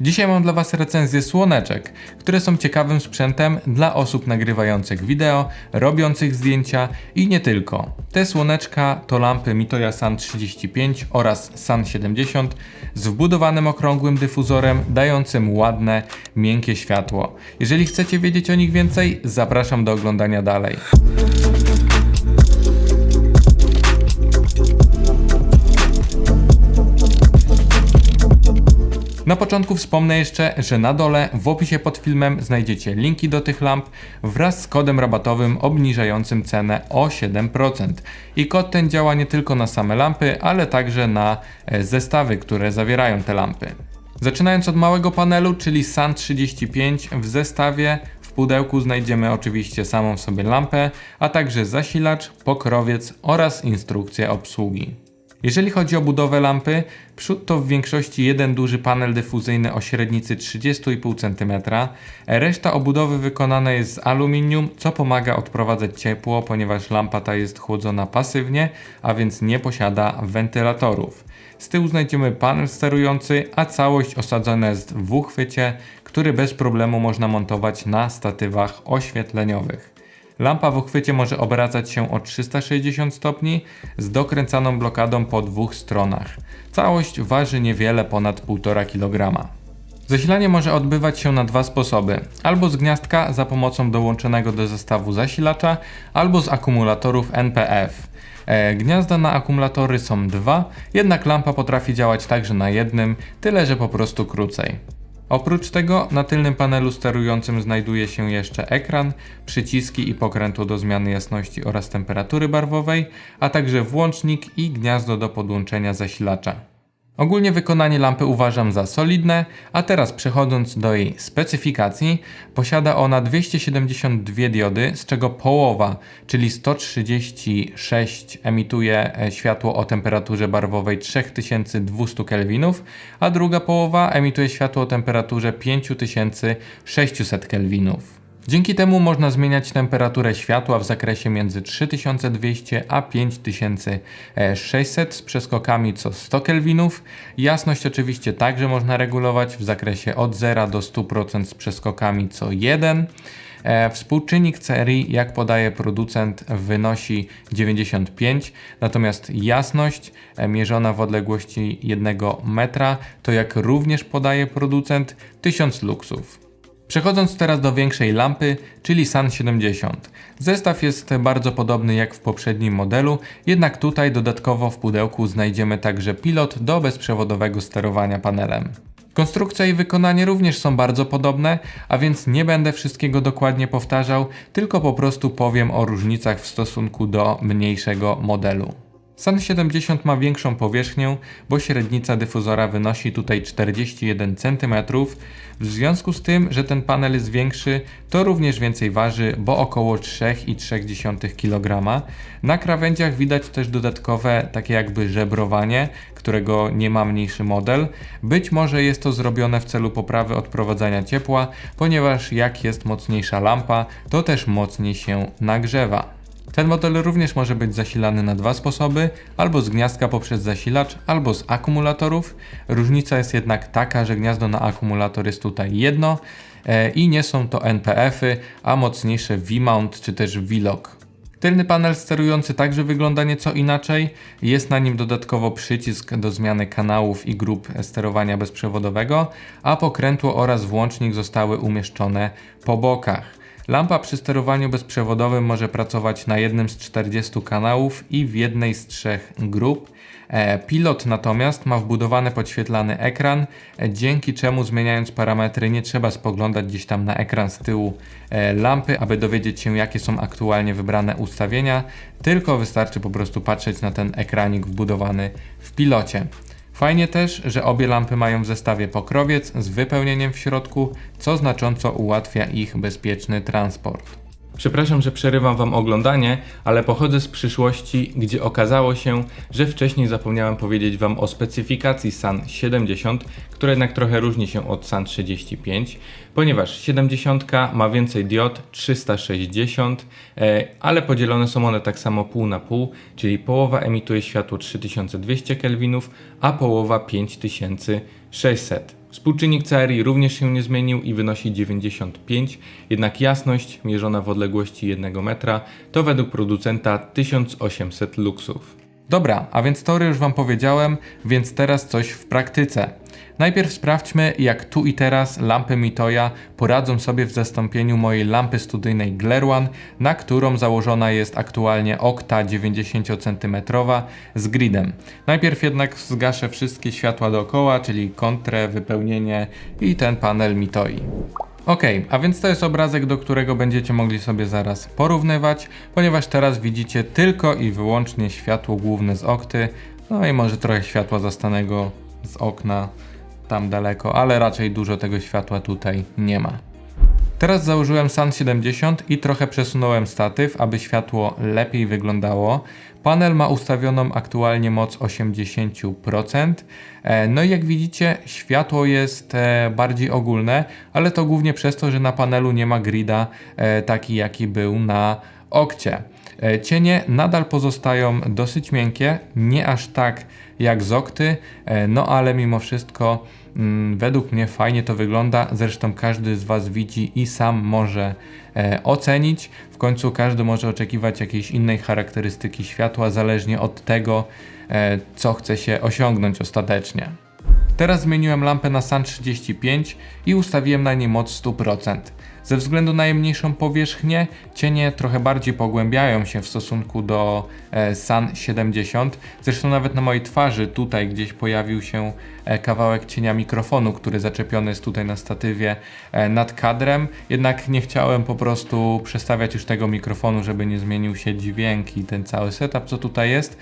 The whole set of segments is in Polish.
Dzisiaj mam dla Was recenzję słoneczek, które są ciekawym sprzętem dla osób nagrywających wideo, robiących zdjęcia i nie tylko. Te słoneczka to lampy Mitoya Sun 35 oraz Sun 70 z wbudowanym okrągłym dyfuzorem dającym ładne, miękkie światło. Jeżeli chcecie wiedzieć o nich więcej, zapraszam do oglądania dalej. Na początku wspomnę jeszcze, że na dole w opisie pod filmem znajdziecie linki do tych lamp wraz z kodem rabatowym obniżającym cenę o 7%. I kod ten działa nie tylko na same lampy, ale także na e, zestawy, które zawierają te lampy. Zaczynając od małego panelu, czyli SAN 35 w zestawie w pudełku znajdziemy oczywiście samą sobie lampę, a także zasilacz, pokrowiec oraz instrukcję obsługi. Jeżeli chodzi o budowę lampy, przód to w większości jeden duży panel dyfuzyjny o średnicy 30,5 cm. Reszta obudowy wykonana jest z aluminium, co pomaga odprowadzać ciepło, ponieważ lampa ta jest chłodzona pasywnie, a więc nie posiada wentylatorów. Z tyłu znajdziemy panel sterujący, a całość osadzona jest w uchwycie, który bez problemu można montować na statywach oświetleniowych. Lampa w uchwycie może obracać się o 360 stopni z dokręcaną blokadą po dwóch stronach. Całość waży niewiele ponad 1,5 kg. Zasilanie może odbywać się na dwa sposoby: albo z gniazdka za pomocą dołączonego do zestawu zasilacza, albo z akumulatorów NPF. E, Gniazda na akumulatory są dwa, jednak lampa potrafi działać także na jednym, tyle że po prostu krócej. Oprócz tego na tylnym panelu sterującym znajduje się jeszcze ekran, przyciski i pokrętło do zmiany jasności oraz temperatury barwowej, a także włącznik i gniazdo do podłączenia zasilacza. Ogólnie wykonanie lampy uważam za solidne, a teraz przechodząc do jej specyfikacji, posiada ona 272 diody, z czego połowa, czyli 136 emituje e, światło o temperaturze barwowej 3200 kelwinów, a druga połowa emituje światło o temperaturze 5600 kelwinów. Dzięki temu można zmieniać temperaturę światła w zakresie między 3200 a 5600 z przeskokami co 100 kelwinów. Jasność oczywiście także można regulować w zakresie od 0 do 100% z przeskokami co 1. E, Współczynnik CRI, jak podaje producent, wynosi 95, natomiast jasność e, mierzona w odległości 1 metra, to jak również podaje producent 1000 luksów. Przechodząc teraz do większej lampy, czyli SAN 70. Zestaw jest bardzo podobny jak w poprzednim modelu, jednak tutaj dodatkowo w pudełku znajdziemy także pilot do bezprzewodowego sterowania panelem. Konstrukcja i wykonanie również są bardzo podobne, a więc nie będę wszystkiego dokładnie powtarzał, tylko po prostu powiem o różnicach w stosunku do mniejszego modelu. SAN 70 ma większą powierzchnię, bo średnica dyfuzora wynosi tutaj 41 cm. W związku z tym, że ten panel jest większy, to również więcej waży, bo około 3,3 kg. Na krawędziach widać też dodatkowe takie jakby żebrowanie, którego nie ma mniejszy model. Być może jest to zrobione w celu poprawy odprowadzania ciepła, ponieważ jak jest mocniejsza lampa, to też mocniej się nagrzewa. Ten model również może być zasilany na dwa sposoby, albo z gniazdka poprzez zasilacz, albo z akumulatorów. Różnica jest jednak taka, że gniazdo na akumulator jest tutaj jedno e, i nie są to NPF-y, a mocniejsze V-mount czy też V-lock. Tylny panel sterujący także wygląda nieco inaczej. Jest na nim dodatkowo przycisk do zmiany kanałów i grup sterowania bezprzewodowego, a pokrętło oraz włącznik zostały umieszczone po bokach. Lampa przy sterowaniu bezprzewodowym może pracować na jednym z 40 kanałów i w jednej z trzech grup. E, pilot natomiast ma wbudowany podświetlany ekran, e, dzięki czemu zmieniając parametry nie trzeba spoglądać gdzieś tam na ekran z tyłu e, lampy, aby dowiedzieć się jakie są aktualnie wybrane ustawienia, tylko wystarczy po prostu patrzeć na ten ekranik wbudowany w pilocie. Fajnie też, że obie lampy mają w zestawie pokrowiec z wypełnieniem w środku, co znacząco ułatwia ich bezpieczny transport. Przepraszam, że przerywam Wam oglądanie, ale pochodzę z przyszłości, gdzie okazało się, że wcześniej zapomniałem powiedzieć Wam o specyfikacji SAN 70, która jednak trochę różni się od SAN 35, ponieważ 70 ma więcej diod 360, e, ale podzielone są one tak samo pół na pół, czyli połowa emituje światło 3200 kelwinów, a połowa 5600. Współczynnik CRI również się nie zmienił i wynosi 95, jednak jasność mierzona w odległości 1 metra to według producenta 1800 luksów. Dobra, a więc tory już Wam powiedziałem, więc teraz coś w praktyce. Najpierw sprawdźmy, jak tu i teraz lampy Mitoya poradzą sobie w zastąpieniu mojej lampy studyjnej Glare One, na którą założona jest aktualnie okta 90 cm z gridem. Najpierw jednak zgaszę wszystkie światła dookoła, czyli kontrę, wypełnienie i ten panel Mitoi. Ok, a więc to jest obrazek, do którego będziecie mogli sobie zaraz porównywać, ponieważ teraz widzicie tylko i wyłącznie światło główne z okty, no i może trochę światła zastanego z okna tam daleko, ale raczej dużo tego światła tutaj nie ma. Teraz założyłem Sun 70 i trochę przesunąłem statyw, aby światło lepiej wyglądało. Panel ma ustawioną aktualnie moc 80%. E, no i jak widzicie, światło jest e, bardziej ogólne, ale to głównie przez to, że na panelu nie ma grida e, taki jaki był na okcie. Cienie nadal pozostają dosyć miękkie, nie aż tak jak z okty, no ale mimo wszystko mm, według mnie fajnie to wygląda. Zresztą każdy z Was widzi i sam może e, ocenić. W końcu każdy może oczekiwać jakiejś innej charakterystyki światła, zależnie od tego, e, co chce się osiągnąć ostatecznie. Teraz zmieniłem lampę na SAN 35 i ustawiłem na niej moc 100%. Ze względu na jej mniejszą powierzchnię, cienie trochę bardziej pogłębiają się w stosunku do e, Sun 70. Zresztą nawet na mojej twarzy tutaj gdzieś pojawił się e, kawałek cienia mikrofonu, który zaczepiony jest tutaj na statywie e, nad kadrem. Jednak nie chciałem po prostu przestawiać już tego mikrofonu, żeby nie zmienił się dźwięk i ten cały setup, co tutaj jest.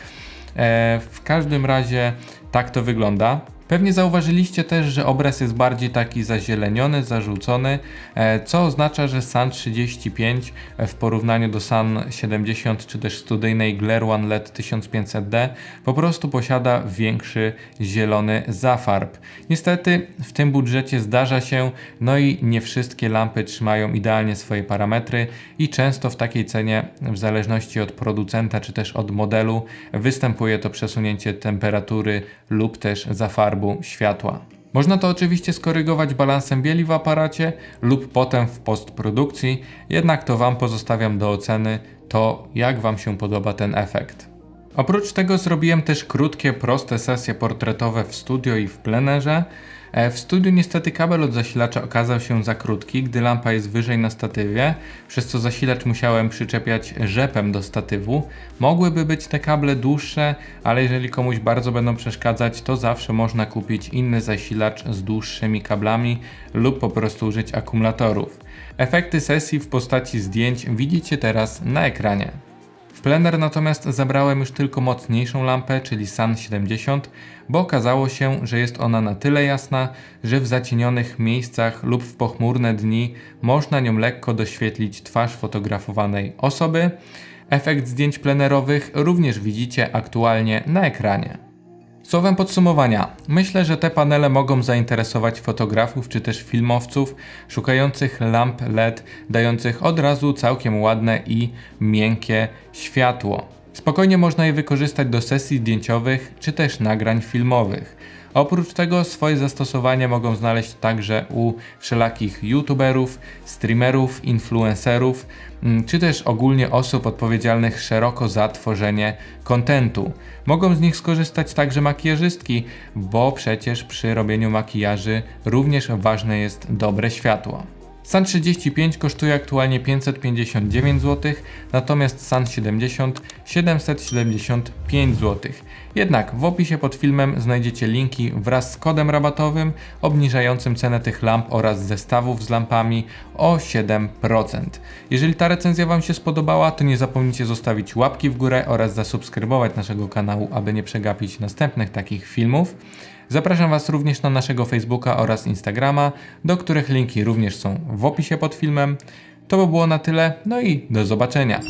W każdym razie tak to wygląda. Pewnie zauważyliście też, że obraz jest bardziej taki zazieleniony, zarzucony, e, co oznacza, że Sun 35 e, w porównaniu do Sun 70 czy też studyjnej Glare One LED 1500D po prostu posiada większy zielony zafarb. Niestety w tym budżecie zdarza się, no i nie wszystkie lampy trzymają idealnie swoje parametry i często w takiej cenie, w zależności od producenta czy też od modelu, występuje to przesunięcie temperatury lub też zafarbu światła. Można to oczywiście skorygować balansem bieli w aparacie lub potem w postprodukcji, jednak to Wam pozostawiam do oceny to, jak Wam się podoba ten efekt. Oprócz tego zrobiłem też krótkie, proste sesje portretowe w studio i w plenerze, E, w studiu niestety kabel od zasilacza okazał się za krótki, gdy lampa jest wyżej na statywie, przez co zasilacz musiałem przyczepiać rzepem do statywu. Mogłyby być te kable dłuższe, ale jeżeli komuś bardzo będą przeszkadzać, to zawsze można kupić inny zasilacz z dłuższymi kablami lub po prostu użyć akumulatorów. Efekty sesji w postaci zdjęć widzicie teraz na ekranie. Plener natomiast zabrałem już tylko mocniejszą lampę, czyli Sun 70, bo okazało się, że jest ona na tyle jasna, że w zacienionych miejscach lub w pochmurne dni można nią lekko doświetlić twarz fotografowanej osoby. Efekt zdjęć plenerowych również widzicie aktualnie na ekranie. Słowem podsumowania, myślę, że te panele mogą zainteresować fotografów czy też filmowców szukających lamp LED dających od razu całkiem ładne i miękkie światło. Spokojnie można je wykorzystać do sesji zdjęciowych czy też nagrań filmowych. Oprócz tego swoje zastosowanie mogą znaleźć także u wszelakich youtuberów, streamerów, influencerów, mm, czy też ogólnie osób odpowiedzialnych szeroko za tworzenie kontentu. Mogą z nich skorzystać także makijażystki, bo przecież przy robieniu makijaży również ważne jest dobre światło. Sun 35 kosztuje aktualnie 559 zł, natomiast Sun 70 775 zł. Jednak w opisie pod filmem znajdziecie linki wraz z kodem rabatowym obniżającym cenę tych lamp oraz zestawów z lampami o 7%. Jeżeli ta recenzja Wam się spodobała, to nie zapomnijcie zostawić łapki w górę oraz zasubskrybować naszego kanału, aby nie przegapić następnych takich filmów. Zapraszam Was również na naszego Facebooka oraz Instagrama, do których linki również są w opisie pod filmem. To by było na tyle, no i do zobaczenia.